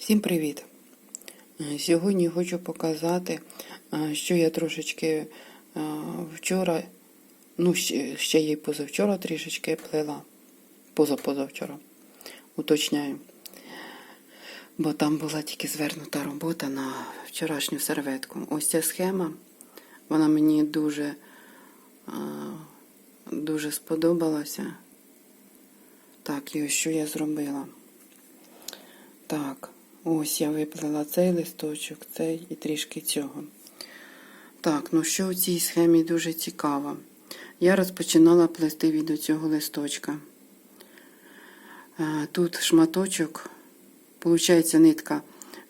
Всім привіт! Е, Сьогодні хочу показати, е, що я трошечки е, вчора, ну ще й позавчора трішечки плела. Позапозавчора. Уточняю. Бо там була тільки звернута робота на вчорашню серветку. Ось ця схема, вона мені дуже, дуже сподобалася. Так, і ось що я зробила. Ось я виплела цей листочок, цей і трішки цього. Так, ну що в цій схемі дуже цікаво. Я розпочинала плести від цього листочка. Е, Тут шматочок, виходить, нитка.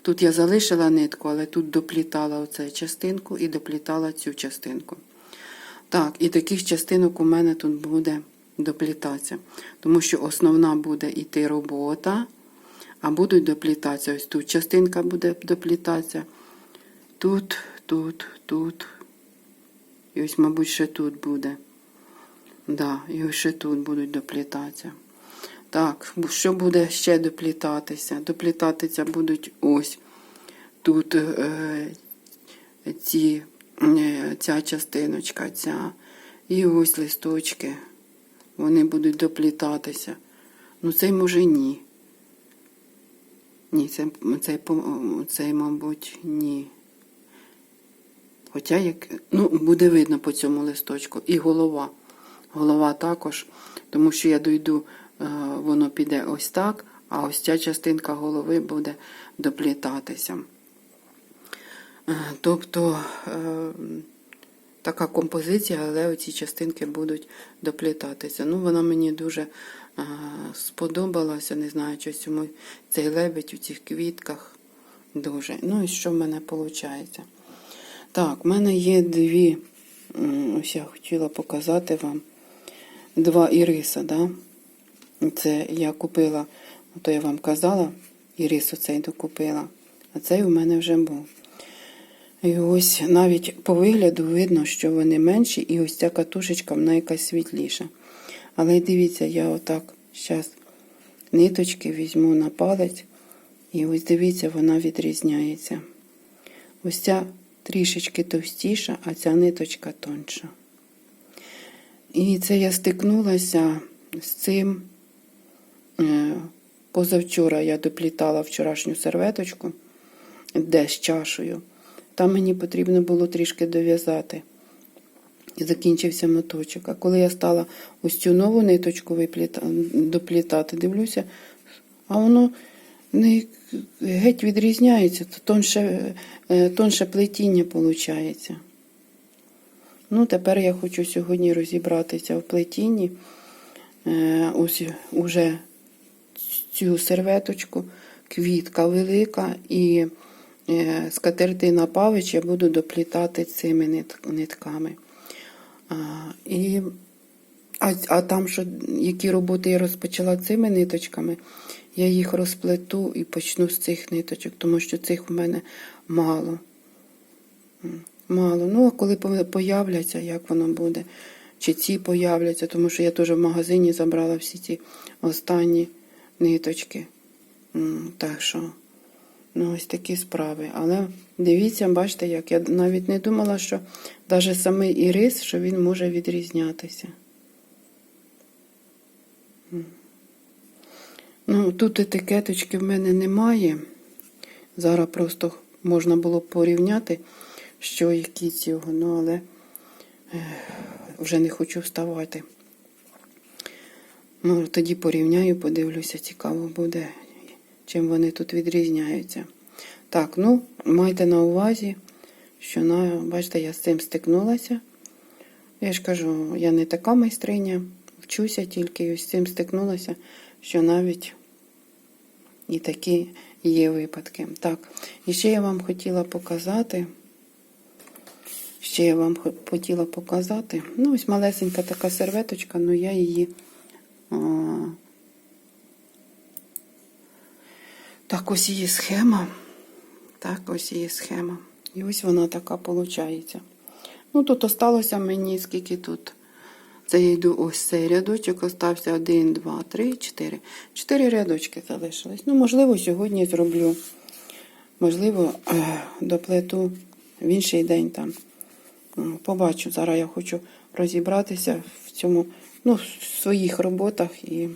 Тут я залишила нитку, але тут доплітала оцю частинку і доплітала цю частинку. Так, і таких частинок у мене тут буде доплітатися. Тому що основна буде йти робота а будуть доплітатися. Ось тут частинка буде доплітатися. Тут, тут, тут. І ось, мабуть, ще тут буде. Да, і ось ще тут будуть доплітатися. Так, що буде ще доплітатися? Доплітатися будуть ось тут е, ці, е, ця частиночка, ця. І ось листочки. Вони будуть доплітатися. Ну, цей може ні. Ні, це, цей, цей, мабуть, ні. Хоча як, ну, буде видно по цьому листочку. І голова. Голова також, тому що я дойду, е, воно піде ось так, а ось ця частинка голови буде доплітатися. Е, Тобто е, така композиція, але оці частинки будуть доплітатися. Ну, вона мені дуже сподобалася, не знаю, що цьому цей лебедь у цих квітках. Дуже. Ну і що в мене виходить? Так, в мене є дві, ось я хотіла показати вам два іриса, да? Це я купила, то я вам казала, ірис оцей докупила, а цей у мене вже був. І ось навіть по вигляду видно, що вони менші, і ось ця катушечка, вона якась світліша. Але дивіться, я отак зараз ниточки візьму на палець, і ось дивіться, вона відрізняється. Ось ця трішечки товстіша, а ця ниточка тонша. І це я стикнулася з цим. е, Позавчора я доплітала вчорашню серветочку, де з чашею. Там мені потрібно було трішки дов'язати. Закінчився моточок. А коли я стала ось цю нову ниточку доплітати, дивлюся, а воно не геть відрізняється, то тонше, е, тонше плетіння виходить. Ну, тепер я хочу сьогодні розібратися в плетінні. Е, Ось уже цю серветочку, квітка велика і е, скатертина павич я буду доплітати цими нитками. І, а, а там, що, які роботи я розпочала цими ниточками, я їх розплету і почну з цих ниточок, тому що цих в мене мало. Мало. Ну, а коли появляться, як воно буде? Чи ці появляться, тому що я теж в магазині забрала всі ці останні ниточки. Так що, ну, ось такі справи. Але дивіться, бачите, як я навіть не думала, що навіть самий ірис, що він може відрізнятися. Ну, тут етикеточки в мене немає. Зараз просто можна було порівняти, що які цього, ну, але ех, вже не хочу вставати. Ну, тоді порівняю, подивлюся, цікаво буде, чим вони тут відрізняються. Так, ну, майте на увазі, що на, бачите, я з цим стикнулася. Я ж кажу, я не така майстриня, вчуся тільки і ось з цим стикнулася, що навіть і такі є випадки. Так, і ще я вам хотіла показати. Ще я вам хотіла показати. Ну, ось малесенька така серветочка, ну я її. А, так, ось її схема. Так, ось її схема. І ось вона така виходить. Ну, тут осталося мені скільки тут. Це я йду ось цей рядочок, остався 1, 2, 3, 4. 4 рядочки залишились. Ну, можливо, сьогодні зроблю Можливо, е, доплету в інший день там. Побачу. Зараз я хочу розібратися в цьому, ну, в своїх роботах і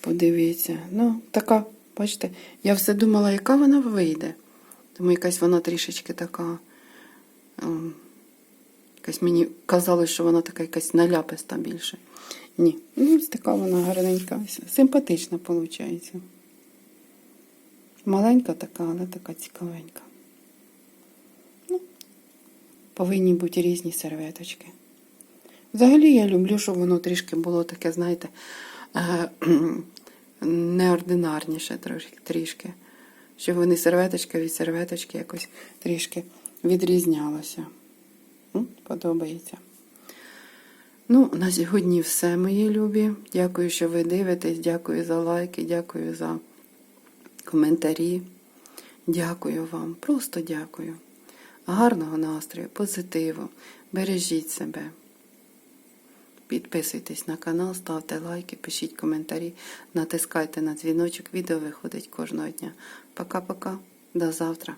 подивитися. Ну, така, бачите, я все думала, яка вона вийде. Тому якась вона трішечки така. ем, Якась мені казалось, що вона така якась наляписта більше. Ні, ну ось така вона гарненька, симпатична виходить. Маленька така, але така цікавенька. Ну, повинні бути різні серветочки. Взагалі я люблю, щоб воно трішки було таке, знаєте, е, неординарніше трішки. Щоб вони серветочка від серветочки якось трішки відрізнялося. Подобається. Ну, на сьогодні все, мої любі. Дякую, що ви дивитесь. Дякую за лайки, дякую за коментарі. Дякую вам, просто дякую. Гарного настрою, позитиву. Бережіть себе. Підписуйтесь на канал, ставте лайки, пишіть коментарі, натискайте на дзвіночок. Відео виходить кожного дня. Пока-пока. До завтра.